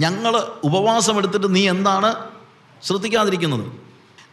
ഞങ്ങൾ ഉപവാസം എടുത്തിട്ട് നീ എന്താണ് ശ്രദ്ധിക്കാതിരിക്കുന്നത്?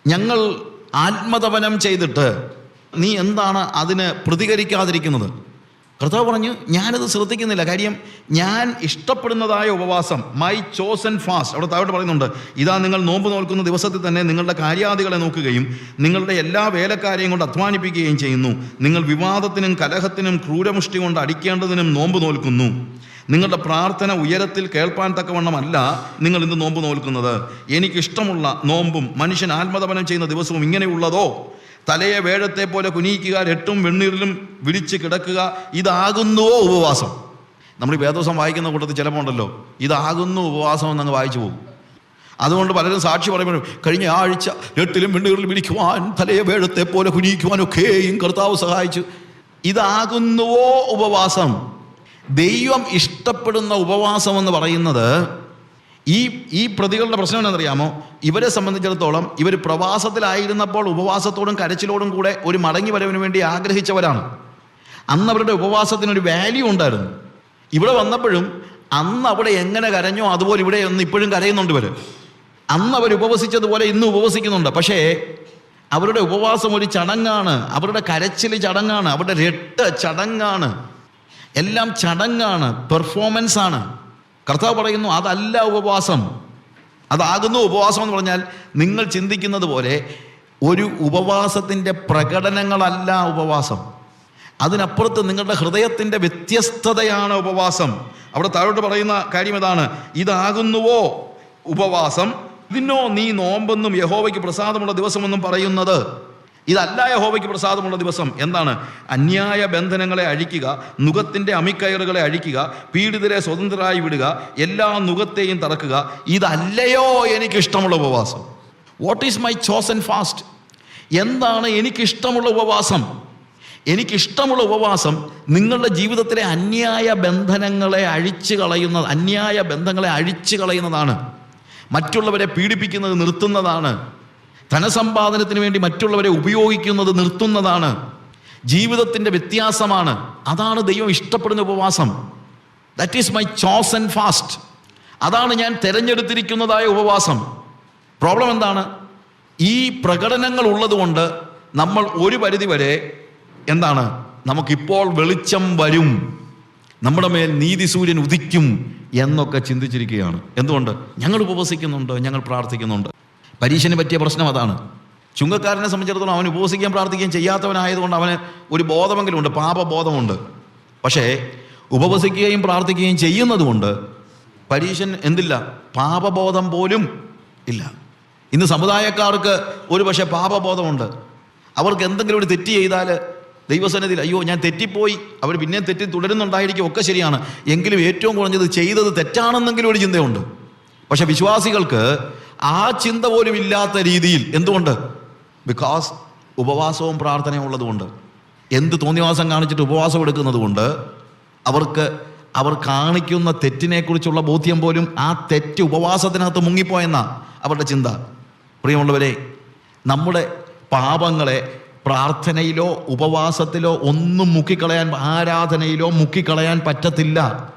ഞങ്ങൾ ആത്മതപനം ചെയ്തിട്ട് നീ എന്താണ് അതിന് പ്രതികരിക്കാതിരിക്കുന്നത്? കർത്താവ് പറഞ്ഞു ഞാനത് ശ്രദ്ധിക്കുന്നില്ല. കാര്യം ഞാൻ ഇഷ്ടപ്പെടുന്നതായ ഉപവാസം മൈ ചോസൻ ഫാസ്റ്റ് അവിടെ താഴോട്ട് പറയുന്നുണ്ട് ഇതാ നിങ്ങൾ നോമ്പ് നോക്കുന്ന ദിവസത്തിൽ തന്നെ നിങ്ങളുടെ കാര്യാദികളെ നോക്കുകയും നിങ്ങളുടെ എല്ലാ വേലക്കാരെയും കൊണ്ട് അധ്വാനിപ്പിക്കുകയും ചെയ്യുന്നു. നിങ്ങൾ വിവാദത്തിനും കലഹത്തിനും ക്രൂരമുഷ്ടി കൊണ്ട് അടിക്കേണ്ടതിനും നോമ്പ് നോൽക്കുന്നു. നിങ്ങളുടെ പ്രാർത്ഥന ഉയരത്തിൽ കേൾപ്പാൻ തക്കവണ്ണമല്ല നിങ്ങൾ ഇന്ന് നോമ്പ് നോൽക്കുന്നത്. എനിക്കിഷ്ടമുള്ള നോമ്പും മനുഷ്യൻ ആത്മതപനം ചെയ്യുന്ന ദിവസവും ഇങ്ങനെയുള്ളതോ? തലയെ വേഴത്തെ പോലെ കുനിയിക്കുക രട്ടും വെണ്ണീരിലും വിളിച്ച് കിടക്കുക ഇതാകുന്നുവോ ഉപവാസം. നമ്മൾ ഈ വേദോസം വായിക്കുന്ന കൂട്ടത്തിൽ ചിലപ്പോൾ ഉണ്ടല്ലോ ഇതാകുന്നു ഉപവാസം എന്നങ്ങ് വായിച്ചു പോകും. അതുകൊണ്ട് പലരും സാക്ഷി പറയുമ്പോൾ കഴിഞ്ഞ ആഴ്ച രട്ടിലും വെണ്ണീറിലും വിളിക്കുവാൻ തലയെ വേഴത്തെ പോലെ കുനിയിക്കുവാനൊക്കെയും കർത്താവ് സഹായിച്ചു. ഇതാകുന്നുവോ ഉപവാസം? ദൈവം ഇഷ്ടപ്പെടുന്ന ഉപവാസം എന്ന് പറയുന്നത് ഈ ഈ പ്രതികളുടെ പ്രശ്നം എന്നറിയാമോ ഇവരെ സംബന്ധിച്ചിടത്തോളം ഇവർ പ്രവാസത്തിലായിരുന്നപ്പോൾ ഉപവാസത്തോടും കരച്ചിലോടും കൂടെ ഒരു മടങ്ങി വരവിന് വേണ്ടി ആഗ്രഹിച്ചവരാണ്. അന്ന് അവരുടെ ഉപവാസത്തിനൊരു വാല്യൂ ഉണ്ടായിരുന്നു. ഇവിടെ വന്നപ്പോഴും അന്ന് അവിടെ എങ്ങനെ കരഞ്ഞോ അതുപോലെ ഇവിടെ ഒന്ന് ഇപ്പോഴും കരയുന്നുണ്ട് ഇവർ അന്ന് അവർ ഉപവസിച്ചതുപോലെ ഇന്ന് ഉപവസിക്കുന്നുണ്ട്. പക്ഷേ അവരുടെ ഉപവാസം ഒരു ചടങ്ങാണ്. അവരുടെ കരച്ചിൽ ചടങ്ങാണ്. അവരുടെ രട്ട് ചടങ്ങാണ്. എല്ലാം ചടങ്ങാണ് പെർഫോമൻസ് ആണ്. കർത്താവ് പറയുന്നു അതല്ല ഉപവാസം. അതാകുന്നു ഉപവാസം എന്ന് പറഞ്ഞാൽ നിങ്ങൾ ചിന്തിക്കുന്നത് പോലെ ഒരു ഉപവാസത്തിന്റെ പ്രകടനങ്ങളല്ല ഉപവാസം. അതിനപ്പുറത്ത് നിങ്ങളുടെ ഹൃദയത്തിന്റെ വ്യത്യസ്തതയാണ് ഉപവാസം. അവിടെ താഴോട്ട് പറയുന്ന കാര്യം ഇതാണ് ഇതാകുന്നുവോ ഉപവാസം? ഇതിനോ നീ നോമ്പെന്നും യഹോവയ്ക്ക് പ്രസാദമുള്ള ദിവസമെന്നും പറയുന്നത്. ഇതല്ല യഹോവയ്ക്ക് പ്രസാദമുള്ള ദിവസം. എന്താണ്? അന്യായ ബന്ധനങ്ങളെ അഴിക്കുക നുഖത്തിന്റെ അമിക്കയറുകളെ അഴിക്കുക പീഡിതരെ സ്വതന്ത്രരായി വിടുക എല്ലാ നുഖത്തെയും തറക്കുക. ഇതല്ലയോ എനിക്കിഷ്ടമുള്ള ഉപവാസം? What is my chosen fast എന്താണ് എനിക്കിഷ്ടമുള്ള ഉപവാസം? എനിക്കിഷ്ടമുള്ള ഉപവാസം നിങ്ങളുടെ ജീവിതത്തിലെ അന്യായ ബന്ധനങ്ങളെ അഴിച്ചു കളയുന്ന അന്യായ ബന്ധങ്ങളെ അഴിച്ചു കളയുന്നതാണ്. മറ്റുള്ളവരെ പീഡിപ്പിക്കുന്നത് നിർത്തുന്നതാണ്. ധനസമ്പാദനത്തിന് വേണ്ടി മറ്റുള്ളവരെ ഉപയോഗിക്കുന്നത് നിർത്തുന്നതാണ്. ജീവിതത്തിന്റെ വ്യത്യാസമാണ്. അതാണ് ദൈവം ഇഷ്ടപ്പെടുന്ന ഉപവാസം. That is my chose and fast അതാണ് ഞാൻ തിരഞ്ഞെടുത്തിരിക്കുന്നതായ ഉപവാസം. പ്രോബ്ലം എന്താണ്? ഈ പ്രകടനങ്ങൾ ഉള്ളതുകൊണ്ട് നമ്മൾ ഒരു പരിധി വരെ എന്താണ്? നമുക്കിപ്പോൾ വെളിച്ചം വരും. നമ്മുടെ മേൽ നീതി സൂര്യൻ ഉദിക്കും എന്നൊക്കെ ചിന്തിച്ചിരിക്കുകയാണ്. എന്തുകൊണ്ട്? ഞങ്ങൾ ഉപവസിക്കുന്നുണ്ട് ഞങ്ങൾ പ്രാർത്ഥിക്കുന്നുണ്ട്. പരീക്ഷന് പറ്റിയ പ്രശ്നം അതാണ്. ചുങ്കക്കാരനെ സംബന്ധിച്ചിടത്തോളം അവൻ ഉപവസിക്കാൻ പ്രാർത്ഥിക്കുകയും ചെയ്യാത്തവനായതുകൊണ്ട് അവന് ഒരു ബോധമെങ്കിലും ഉണ്ട് പാപബോധമുണ്ട്. പക്ഷേ ഉപവസിക്കുകയും പ്രാർത്ഥിക്കുകയും ചെയ്യുന്നതുകൊണ്ട് പരീക്ഷൻ എന്തില്ല? പാപബോധം പോലും ഇല്ല. ഇന്ന് സമുദായക്കാർക്ക് ഒരു പക്ഷേ പാപബോധമുണ്ട്. അവർക്ക് എന്തെങ്കിലും ഒരു തെറ്റ് ചെയ്താൽ ദൈവസന്നിധിയിൽ അയ്യോ ഞാൻ തെറ്റിപ്പോയി. അവർ പിന്നെ തെറ്റി തുടരുന്നുണ്ടായിരിക്കും ഒക്കെ ശരിയാണ്. എങ്കിലും ഏറ്റവും കുറഞ്ഞത് ചെയ്തത് തെറ്റാണെന്നെങ്കിലും ഒരു ചിന്തയുണ്ട്. പക്ഷേ വിശ്വാസികൾക്ക് ആ ചിന്ത പോലും ഇല്ലാത്ത രീതിയിൽ എന്തുകൊണ്ട്? ബിക്കോസ് ഉപവാസവും പ്രാർത്ഥനയും ഉള്ളതുകൊണ്ട്. എന്ത് തോന്നിവാസം കാണിച്ചിട്ട് ഉപവാസം എടുക്കുന്നത് കൊണ്ട് അവർക്ക് അവർ കാണിക്കുന്ന തെറ്റിനെക്കുറിച്ചുള്ള ബോധ്യം പോലും ആ തെറ്റ് ഉപവാസത്തിനകത്ത് മുങ്ങിപ്പോയെന്ന അവരുടെ ചിന്ത. പ്രിയമുള്ളവരെ നമ്മുടെ പാപങ്ങളെ പ്രാർത്ഥനയിലോ ഉപവാസത്തിലോ ഒന്നും മുക്കിക്കളയാൻ ആരാധനയിലോ മുക്കിക്കളയാൻ പറ്റത്തില്ല.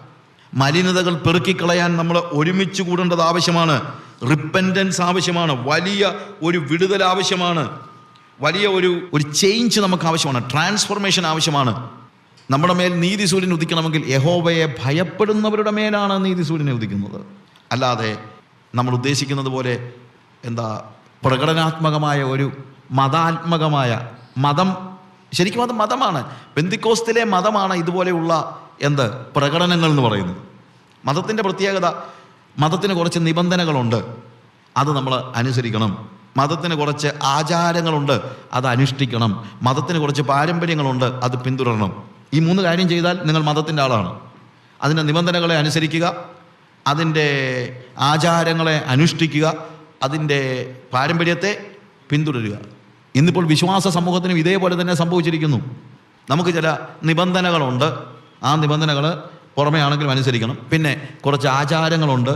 മലിനതകൾ പെറുക്കിക്കളയാൻ നമ്മൾ ഒരുമിച്ച് കൂടേണ്ടത് ആവശ്യമാണ്. റിപ്പന്റൻസ് ആവശ്യമാണ്. വലിയ ഒരു വിടുതൽ ആവശ്യമാണ്. വലിയ ഒരു ഒരു ചേഞ്ച് നമുക്ക് ആവശ്യമാണ്. ട്രാൻസ്ഫോർമേഷൻ ആവശ്യമാണ്. നമ്മുടെ മേൽ നീതി സൂര്യൻ ഉദിക്കണമെങ്കിൽ യഹോവയെ ഭയപ്പെടുന്നവരുടെ മേലാണ് നീതി സൂര്യനെ ഉദിക്കുന്നത്. അല്ലാതെ നമ്മൾ ഉദ്ദേശിക്കുന്നത് പോലെ എന്താ പ്രകടനാത്മകമായ ഒരു മതാത്മകമായ മതം ശരിക്കും അത് മതമാണ്. ബന്ദിക്കോസ്തിലെ മതമാണ് ഇതുപോലെയുള്ള എന്ത് പ്രകടനങ്ങൾ എന്ന് പറയുന്നത്. മതത്തിന്റെ പ്രത്യേകത മതത്തിന് കുറച്ച് നിബന്ധനകളുണ്ട്. അത് നമ്മൾ അനുസരിക്കണം. മതത്തിന് കുറച്ച് ആചാരങ്ങളുണ്ട്. അത് അനുഷ്ഠിക്കണം. മതത്തിന് കുറച്ച് പാരമ്പര്യങ്ങളുണ്ട്. അത് പിന്തുടരണം. ഈ മൂന്ന് കാര്യം ചെയ്താൽ നിങ്ങൾ മതത്തിന്റെ ആളാണ്. അതിന്റെ നിബന്ധനകളെ അനുസരിക്കുക. അതിന്റെ ആചാരങ്ങളെ അനുഷ്ഠിക്കുക. അതിന്റെ പാരമ്പര്യത്തെ പിന്തുടരുക. ഇന്നിപ്പോൾ വിശ്വാസ സമൂഹത്തിനും ഇതേപോലെ തന്നെ സംഭവിച്ചിരിക്കുന്നു. നമുക്ക് ചില നിബന്ധനകളുണ്ട്. ആ നിബന്ധനകൾ പുറമേ ആണെങ്കിലും അനുസരിക്കണം. പിന്നെ കുറച്ച് ആചാരങ്ങളുണ്ട്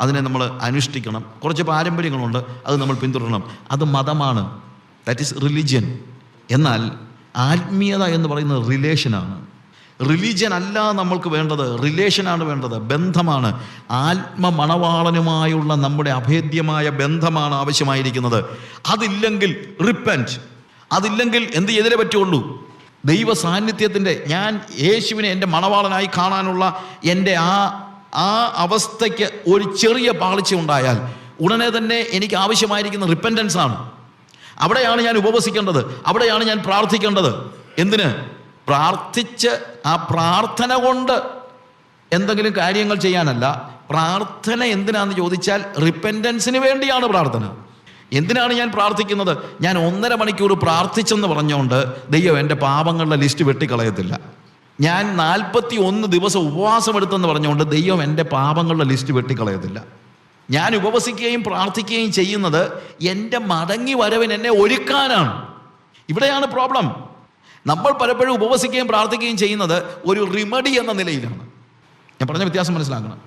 അതിനെ നമ്മൾ അനുഷ്ഠിക്കണം. കുറച്ച് പാരമ്പര്യങ്ങളുണ്ട് അത് നമ്മൾ പിന്തുടരണം. അത് മതമാണ്. ദാറ്റ് ഈസ് റിലിജ്യൻ എന്നാൽ ആത്മീയത എന്ന് പറയുന്നത് റിലേഷനാണ് റിലീജിയൻ അല്ല നമ്മൾക്ക് വേണ്ടത്. റിലേഷനാണ് വേണ്ടത്. ബന്ധമാണ്. ആത്മ മണവാളനുമായുള്ള നമ്മുടെ അഭേദ്യമായ ബന്ധമാണ് ആവശ്യമായിരിക്കുന്നത്. അതില്ലെങ്കിൽ റിപ്പന്റ് അതില്ലെങ്കിൽ എന്ത് ചെയ്തേ പറ്റുള്ളൂ? ദൈവ സാന്നിധ്യത്തിന്റെ ഞാൻ യേശുവിനെ എന്റെ മണവാളനായി കാണാനുള്ള എന്റെ ആ ആ അവസ്ഥയ്ക്ക് ഒരു ചെറിയ പാളിച്ച ഉണ്ടായാൽ ഉടനെ തന്നെ എനിക്ക് ആവശ്യമായിരിക്കുന്ന റിപ്പന്റൻസ് ആണ്. അവിടെയാണ് ഞാൻ ഉപവസിക്കേണ്ടത്. അവിടെയാണ് ഞാൻ പ്രാർത്ഥിക്കേണ്ടത്. എന്തിന്? പ്രാർത്ഥിച്ച് ആ പ്രാർത്ഥന കൊണ്ട് എന്തെങ്കിലും കാര്യങ്ങൾ ചെയ്യാനല്ല. പ്രാർത്ഥന എന്തിനാന്ന് ചോദിച്ചാൽ റിപ്പന്റൻസിന് വേണ്ടിയാണ് പ്രാർത്ഥന. എന്തിനാണ് ഞാൻ പ്രാർത്ഥിക്കുന്നത്? ഞാൻ ഒന്നര മണിക്കൂർ പ്രാർത്ഥിച്ചെന്ന് പറഞ്ഞുകൊണ്ട് ദൈവം എന്റെ പാപങ്ങളുടെ ലിസ്റ്റ് വെട്ടിക്കളയത്തില്ല. ഞാൻ നാൽപ്പത്തി ഒന്ന് ദിവസം ഉപവാസം എടുത്തെന്ന് പറഞ്ഞുകൊണ്ട് ദൈവം എന്റെ പാപങ്ങളുടെ ലിസ്റ്റ് വെട്ടിക്കളയത്തില്ല. ഞാൻ ഉപവസിക്കുകയും പ്രാർത്ഥിക്കുകയും ചെയ്യുന്നത് എന്റെ മടങ്ങി വരവിന് എന്നെ ഒരുക്കാനാണ്. ഇവിടെയാണ് പ്രോബ്ലം. നമ്മൾ പലപ്പോഴും ഉപവസിക്കുകയും പ്രാർത്ഥിക്കുകയും ചെയ്യുന്നത് ഒരു റിമഡി എന്ന നിലയിലാണ്. ഞാൻ പറഞ്ഞ വ്യത്യാസം മനസ്സിലാക്കണം.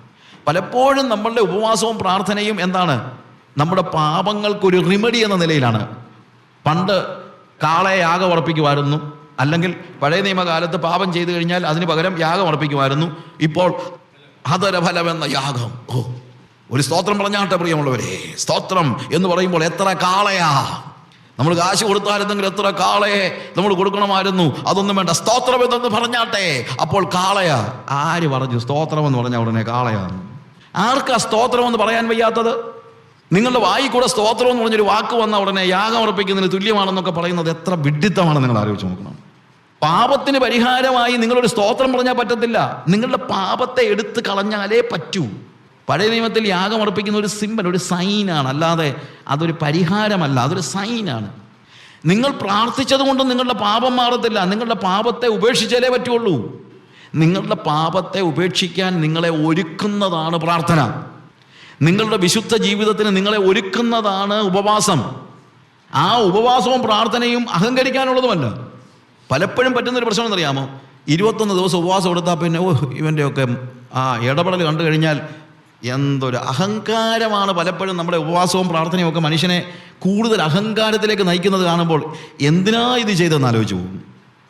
പലപ്പോഴും നമ്മളുടെ ഉപവാസവും പ്രാർത്ഥനയും എന്താണ്? നമ്മുടെ പാപങ്ങൾക്കൊരു റിമഡി എന്ന നിലയിലാണ്. പണ്ട് കാളയെ യാഗം ഉറപ്പിക്കുമായിരുന്നു അല്ലെങ്കിൽ പഴയ നിയമകാലത്ത് പാപം ചെയ്തു കഴിഞ്ഞാൽ അതിന് പകരം യാഗം ഉറപ്പിക്കുമായിരുന്നു ഇപ്പോൾ ഹതരഫലമെന്ന യാഗം. ഓ ഒരു സ്തോത്രം പറഞ്ഞാട്ടെ പ്രിയമുള്ളവരെ. സ്തോത്രം എന്ന് പറയുമ്പോൾ എത്ര കാളയാ. നമ്മൾ കാശ് കൊടുത്തായിരുന്നെങ്കിൽ എത്ര കാളയെ നമ്മൾ കൊടുക്കണമായിരുന്നു. അതൊന്നും വേണ്ട. സ്തോത്രം എന്നൊന്ന് പറഞ്ഞാട്ടെ. അപ്പോൾ കാളയ. ആര് പറഞ്ഞു സ്തോത്രം എന്ന് പറഞ്ഞ ഉടനെ കാളയാണ് ആർക്കാ സ്തോത്രം എന്ന് പറയാൻ വയ്യാത്തത്? നിങ്ങളുടെ വായി കൂടെ സ്തോത്രം എന്ന് പറഞ്ഞൊരു വാക്ക് വന്ന ഉടനെ യാഗം അർപ്പിക്കുന്നതിന് തുല്യമാണെന്നൊക്കെ പറയുന്നത് എത്ര വിഡിത്തമാണ് നിങ്ങൾ ആലോചിച്ച് നോക്കണം. പാപത്തിന് പരിഹാരമായി നിങ്ങളൊരു സ്തോത്രം പറഞ്ഞാൽ പറ്റത്തില്ല. നിങ്ങളുടെ പാപത്തെ എടുത്ത് കളഞ്ഞാലേ പറ്റൂ. പഴയ നിയമത്തിൽ യാഗം അർപ്പിക്കുന്ന ഒരു സിമ്പൽ ഒരു സൈനാണ്. അല്ലാതെ അതൊരു പരിഹാരമല്ല അതൊരു സൈനാണ്. നിങ്ങൾ പ്രാർത്ഥിച്ചത് കൊണ്ട് നിങ്ങളുടെ പാപം മാറത്തില്ല. നിങ്ങളുടെ പാപത്തെ ഉപേക്ഷിച്ചാലേ പറ്റുള്ളൂ. നിങ്ങളുടെ പാപത്തെ ഉപേക്ഷിക്കാൻ നിങ്ങളെ ഒരുക്കുന്നതാണ് പ്രാർത്ഥന. നിങ്ങളുടെ വിശുദ്ധ ജീവിതത്തിന് നിങ്ങളെ ഒരുക്കുന്നതാണ് ഉപവാസം. ആ ഉപവാസവും പ്രാർത്ഥനയും അഹങ്കരിക്കാനുള്ളതുമല്ല. പലപ്പോഴും പറ്റുന്നൊരു പ്രശ്നം എന്നറിയാമോ ഇരുപത്തൊന്ന് ദിവസം ഉപവാസം എടുത്താൽ പിന്നെ ഓ ഇവന്റെയൊക്കെ ആ ഇടപെടൽ കണ്ടു കഴിഞ്ഞാൽ എന്തൊരു അഹങ്കാരമാണ് പലപ്പോഴും നമ്മുടെ ഉപവാസവും പ്രാർത്ഥനയും ഒക്കെ മനുഷ്യനെ കൂടുതൽ അഹങ്കാരത്തിലേക്ക് നയിക്കുന്നത് കാണുമ്പോൾ എന്തിനാ ഇത് ചെയ്തതെന്ന് ആലോചിച്ചു പോകും.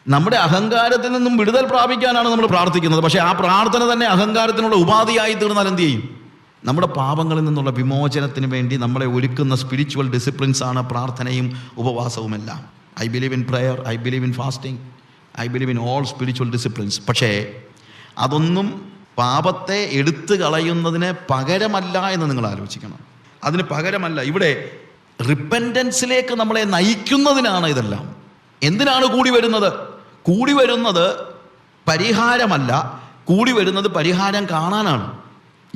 നമ്മുടെ അഹങ്കാരത്തിൽ നിന്നും വിടുതൽ പ്രാപിക്കാനാണ് നമ്മൾ പ്രാർത്ഥിക്കുന്നത്. പക്ഷേ ആ പ്രാർത്ഥന തന്നെ അഹങ്കാരത്തിനുള്ള ഉപാധിയായി തീർന്നാൽ എന്ത് ചെയ്യും? നമ്മുടെ പാപങ്ങളിൽ നിന്നുള്ള വിമോചനത്തിന് വേണ്ടി നമ്മളെ ഒരുക്കുന്ന സ്പിരിച്വൽ ഡിസിപ്ലിൻസ് ആണ് പ്രാർത്ഥനയും ഉപവാസവുമെല്ലാം. I believe in prayer I believe in fasting I believe in all spiritual disciplines പക്ഷേ അതൊന്നും പാപത്തെ എടുത്തു കളയുന്നതിന് പകരമല്ല എന്ന് നിങ്ങൾ ആലോചിക്കണം. അതിന് പകരമല്ല ഇവിടെ റിപ്പന്റൻസിലേക്ക് നമ്മളെ നയിക്കുന്നതിനാണ് ഇതെല്ലാം. എന്തിനാണ് കൂടി വരുന്നത്? കൂടി വരുന്നത് പരിഹാരമല്ല കൂടി വരുന്നത് പരിഹാരം കാണാനാണ്.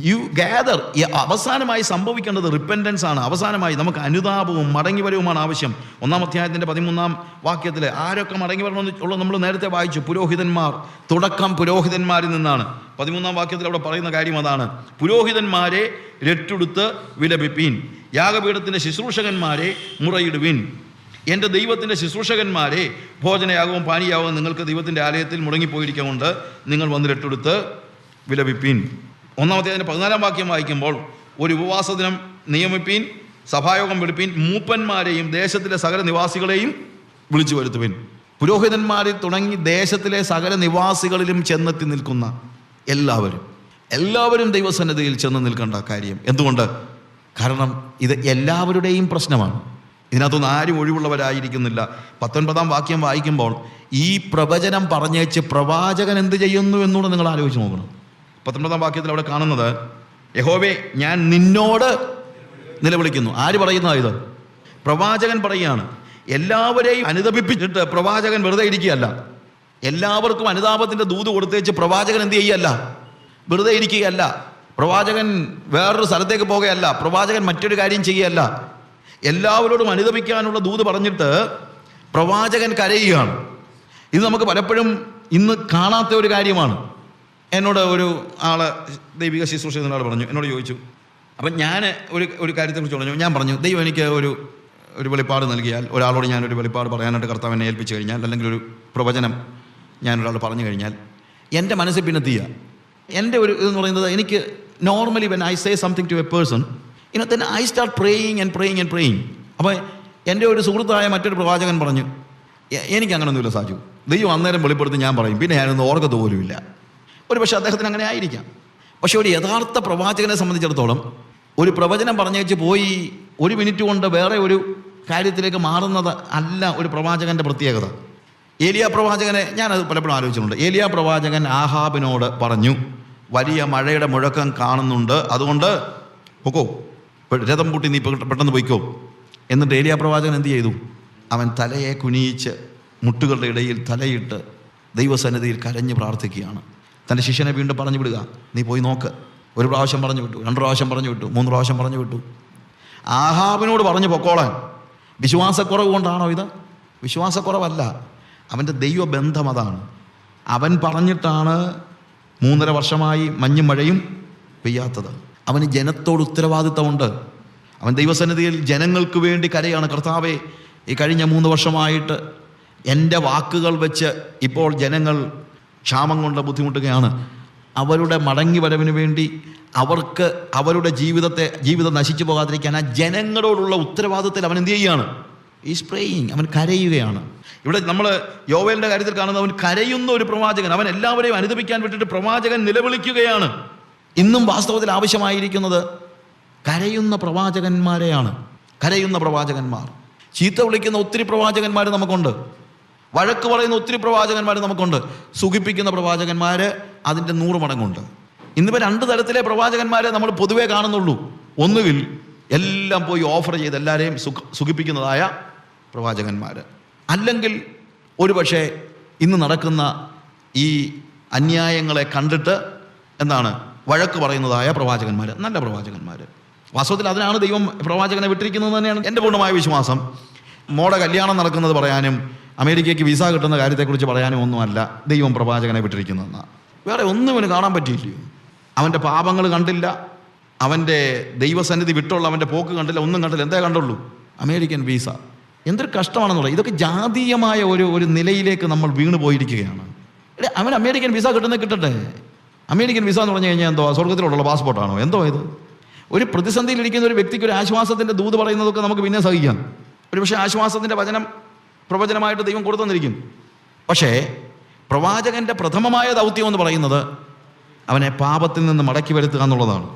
യു ഗാദർ അവസാനമായി സംഭവിക്കേണ്ടത് റിപ്പന്റൻസ് ആണ്. അവസാനമായി നമുക്ക് അനുതാപവും മടങ്ങി വരവുമാണ് ആവശ്യം. ഒന്നാം അധ്യായത്തിന്റെ പതിമൂന്നാം വാക്യത്തിൽ ആരൊക്കെ മടങ്ങി വരണമെന്ന് ഉള്ളത് നമ്മൾ നേരത്തെ വായിച്ചു. പുരോഹിതന്മാർ തുടക്കം പുരോഹിതന്മാരിൽ നിന്നാണ്. പതിമൂന്നാം വാക്യത്തിൽ അവിടെ പറയുന്ന കാര്യം അതാണ്. പുരോഹിതന്മാരെ രട്ടെടുത്ത് വിലപിപ്പീൻ. യാഗപീഠത്തിന്റെ ശുശ്രൂഷകന്മാരെ മുറയിടുവിൻ. എന്റെ ദൈവത്തിന്റെ ശുശ്രൂഷകന്മാരെ ഭോജനയാകവും പാനീയാകവും നിങ്ങൾക്ക് ദൈവത്തിന്റെ ആലയത്തിൽ മുടങ്ങിപ്പോയിരിക്കൊണ്ട് നിങ്ങൾ വന്ന് രട്ടെടുത്ത് വിലപിപ്പീൻ. ഒന്നാമത്തെ അതിന്റെ പതിനാലാം വാക്യം വായിക്കുമ്പോൾ ഒരു ഉപവാസ ദിനം നിയമിപ്പീൻ സഭായോഗം വിളിപ്പീൻ മൂപ്പന്മാരെയും ദേശത്തിലെ സകല നിവാസികളെയും വിളിച്ചു വരുത്തുവിൻ. പുരോഹിതന്മാരിൽ തുടങ്ങി ദേശത്തിലെ സകല നിവാസികളിലും ചെന്നെത്തി നിൽക്കുന്ന എല്ലാവരും. എല്ലാവരും ദൈവസന്നദ്ധയിൽ ചെന്ന് നിൽക്കേണ്ട കാര്യം എന്തുകൊണ്ട്? കാരണം ഇത് എല്ലാവരുടെയും പ്രശ്നമാണ്. ഇതിനകത്തൊന്നും ആരും ഒഴിവുള്ളവരായിരിക്കുന്നില്ല. പത്തൊൻപതാം വാക്യം വായിക്കുമ്പോൾ ഈ പ്രവചനം പറഞ്ഞേച്ച് പ്രവാചകൻ എന്ത് ചെയ്യുന്നു എന്നുകൂടെ നിങ്ങൾ ആലോചിച്ച് നോക്കണം. പത്തൊൻപതാം വാക്യത്തിൽ അവിടെ കാണുന്നത് യഹോവേ ഞാൻ നിന്നോട് നിലവിളിക്കുന്നു. ആര് പറയുന്നതാ ഇത്? പ്രവാചകൻ പറയുകയാണ് എല്ലാവരെയും അനുദപിപ്പിച്ചിട്ട് പ്രവാചകൻ വെറുതെ ഇരിക്കുകയല്ല. എല്ലാവർക്കും അനുതാപത്തിന്റെ ദൂത് കൊടുത്തേച്ച് പ്രവാചകൻ എന്ത് ചെയ്യല്ല വെറുതെ ഇരിക്കുകയല്ല. പ്രവാചകൻ വേറൊരു സ്ഥലത്തേക്ക് പോകുകയല്ല. പ്രവാചകൻ മറ്റൊരു കാര്യം ചെയ്യുകയല്ല എല്ലാവരോടും അനുദപിക്കാനുള്ള ദൂത് പറഞ്ഞിട്ട് പ്രവാചകൻ കരയുകയാണ്. ഇത് നമുക്ക് പലപ്പോഴും ഇന്ന് കാണാത്ത ഒരു കാര്യമാണ്. എന്നോട് ഒരു ആൾ ദൈവിക ശുശ്രൂഷ എന്നൊരാൾ പറഞ്ഞു. എന്നോട് ചോദിച്ചു. അപ്പം ഞാൻ ഒരു ഒരു കാര്യത്തെക്കുറിച്ച് പറഞ്ഞു. ഞാൻ പറഞ്ഞു ദൈവം എനിക്ക് ഒരു ഒരു വെളിപ്പാട് നൽകിയാൽ ഒരാളോട് ഞാനൊരു വെളിപ്പാട് പറയാനായിട്ട് കർത്താവ് എന്നെ ഏൽപ്പിച്ചു കഴിഞ്ഞാൽ അല്ലെങ്കിൽ ഒരു പ്രവചനം ഞാനൊരാൾ പറഞ്ഞു കഴിഞ്ഞാൽ എന്റെ മനസ്സിൽ പിന്നെ തീയ എന്റെ ഒരു ഇതെന്ന് പറയുന്നത് എനിക്ക് normally when I say something to a person ഇനോ തന്നെ I start praying and praying and praying അപ്പോൾ എന്റെ ഒരു സുഹൃത്തായ മറ്റൊരു പ്രവാചകൻ പറഞ്ഞു എനിക്ക് എനിക്ക് അങ്ങനൊന്നുമില്ല സാജു. ദൈവം അന്നേരം വെളിപ്പെടുത്തി ഞാൻ പറയും. പിന്നെ ഞാനൊന്നും ഓർക്കത്ത് പോലുമില്ല. ഒരു പക്ഷേ അദ്ദേഹത്തിന് അങ്ങനെ ആയിരിക്കാം. പക്ഷെ ഒരു യഥാർത്ഥ പ്രവാചകനെ സംബന്ധിച്ചിടത്തോളം ഒരു പ്രവചനം പറഞ്ഞേച്ച് പോയി ഒരു മിനിറ്റ് കൊണ്ട് വേറെ ഒരു കാര്യത്തിലേക്ക് മാറുന്നത് അല്ല ഒരു പ്രവാചകന്റെ പ്രത്യേകത. ഏലിയ പ്രവാചകനെ ഞാനത് പലപ്പോഴും ആലോചിച്ചിട്ടുണ്ട്. ഏലിയ പ്രവാചകൻ ആഹാബിനോട് പറഞ്ഞു വലിയ മഴയുടെ മുഴക്കം കാണുന്നുണ്ട്. അതുകൊണ്ട് പൊക്കോ രഥം പൂട്ടി നീ പെട്ടെന്ന് പൊയ്ക്കോ. എന്നിട്ട് ഏലിയ പ്രവാചകൻ എന്ത് ചെയ്തു? അവൻ തലയെ കുനിയിച്ച് മുട്ടുകളുടെ ഇടയിൽ തലയിട്ട് ദൈവസന്നിധിയിൽ കരഞ്ഞ് പ്രാർത്ഥിക്കുകയാണ്. തന്റെ ശിഷ്യനെ വീണ്ടും പറഞ്ഞു വിടുക. നീ പോയി നോക്ക്. ഒരു പ്രാവശ്യം പറഞ്ഞു വിട്ടു രണ്ട് പ്രാവശ്യം പറഞ്ഞു വിട്ടു മൂന്ന് പ്രാവശ്യം പറഞ്ഞു വിട്ടു. ആഹാബിനോട് പറഞ്ഞു പൊക്കോളാൻ. വിശ്വാസക്കുറവ് കൊണ്ടാണോ ഇത്? വിശ്വാസക്കുറവല്ല. അവന്റെ ദൈവബന്ധം അതാണ്. അവൻ പറഞ്ഞിട്ടാണ് മൂന്നര വർഷമായി മഞ്ഞും മഴയും പെയ്യാത്തത്. അവന് ജനത്തോട് ഉത്തരവാദിത്തമുണ്ട്. അവൻ ദൈവസന്നിധിയിൽ ജനങ്ങൾക്ക് വേണ്ടി കരയാണ്. കർത്താവെ ഈ കഴിഞ്ഞ മൂന്ന് വർഷമായിട്ട് എന്റെ വാക്കുകൾ വെച്ച് ഇപ്പോൾ ജനങ്ങൾ ക്ഷാമം കൊണ്ട് ബുദ്ധിമുട്ടുകയാണ്. അവരുടെ മടങ്ങി വരവിന് വേണ്ടി അവർക്ക് അവരുടെ ജീവിതത്തെ ജീവിതം നശിച്ചു പോകാതിരിക്കാൻ ആ ജനങ്ങളോടുള്ള ഉത്തരവാദിത്തത്തിൽ അവൻ എന്ത് ചെയ്യുകയാണ് ഈ സ്പ്രേയിങ് അവൻ കരയുകയാണ്. ഇവിടെ നമ്മൾ യോവേലിന്റെ കാര്യത്തിൽ കാണുന്നത് അവൻ കരയുന്ന ഒരു പ്രവാചകൻ. അവൻ എല്ലാവരെയും അനുദപിക്കാൻ വിട്ടിട്ട് പ്രവാചകൻ നിലവിളിക്കുകയാണ്. ഇന്നും വാസ്തവത്തിൽ ആവശ്യമായിരിക്കുന്നത് കരയുന്ന പ്രവാചകന്മാരെയാണ്. കരയുന്ന പ്രവാചകന്മാർ. ചീത്ത വിളിക്കുന്ന ഒത്തിരി പ്രവാചകന്മാർ നമുക്കുണ്ട്. വഴക്ക് പറയുന്ന ഒത്തിരി പ്രവാചകന്മാർ നമുക്കുണ്ട്. സുഖിപ്പിക്കുന്ന പ്രവാചകന്മാർ അതിന്റെ നൂറ് മടങ്ങുണ്ട്. ഇന്നിപ്പോൾ രണ്ട് തരത്തിലെ പ്രവാചകന്മാരെ നമ്മൾ പൊതുവേ കാണുന്നുള്ളൂ. ഒന്നുകിൽ എല്ലാം പോയി ഓഫർ ചെയ്ത് എല്ലാവരെയും സുഖ സുഖിപ്പിക്കുന്നതായ പ്രവാചകന്മാർ അല്ലെങ്കിൽ ഒരുപക്ഷെ ഇന്ന് നടക്കുന്ന ഈ അന്യായങ്ങളെ കണ്ടിട്ട് എന്താണ്? വഴക്ക് പറയുന്നതായ പ്രവാചകന്മാർ നല്ല പ്രവാചകന്മാർ വാസ്തവത്തിൽ അതിനാണ് ദൈവം പ്രവാചകനെ വിട്ടിരിക്കുന്നത് തന്നെയാണ്. എന്റെ പൂർണമായ വിശ്വാസം. മോടെ കല്യാണം നടക്കുന്നത് പറയാനും അമേരിക്കയ്ക്ക് വിസ കിട്ടുന്ന കാര്യത്തെക്കുറിച്ച് പറയാനും ഒന്നുമല്ല. ദൈവം പ്രവാചകനെ വിട്ടിരിക്കുന്നതെന്ന്. വേറെ ഒന്നും ഇവന് കാണാൻ പറ്റിയില്ലയോ? അവന്റെ പാപങ്ങൾ കണ്ടില്ല. അവന്റെ ദൈവസന്നിധി വിട്ടുള്ള അവന്റെ പോക്ക് കണ്ടില്ല. ഒന്നും കണ്ടില്ല. എന്തേ കണ്ടുള്ളൂ? American visa. എന്തൊരു കഷ്ടമാണെന്നുള്ളത് ഇതൊക്കെ ജാതീയമായ ഒരു ഒരു നിലയിലേക്ക് നമ്മൾ വീണ് പോയിരിക്കുകയാണ്. അവൻ അമേരിക്കൻ വിസ കിട്ടുന്നത് കിട്ടട്ടെ. അമേരിക്കൻ വിസ എന്ന് പറഞ്ഞു കഴിഞ്ഞാൽ എന്തോ സ്വർഗത്തിലുള്ള പാസ്പോർട്ടാണോ? എന്തോ ഇത്? ഒരു പ്രതിസന്ധിയിലിരിക്കുന്ന ഒരു വ്യക്തിക്ക് ഒരു ആശ്വാസത്തിന്റെ ദൂത് പറയുന്നതൊക്കെ നമുക്ക് പിന്നെ സഹിക്കാം. ഒരു പക്ഷേ ആശ്വാസത്തിന്റെ വചനം പ്രവചനമായിട്ട് ദൈവം കൊടുത്തെന്നിരിക്കും പക്ഷേ പ്രവാചകന്റെ പ്രഥമമായ ദൗത്യം എന്ന് പറയുന്നത് അവനെ പാപത്തിൽ നിന്ന് മടക്കി വരുത്തുക എന്നുള്ളതാണ്.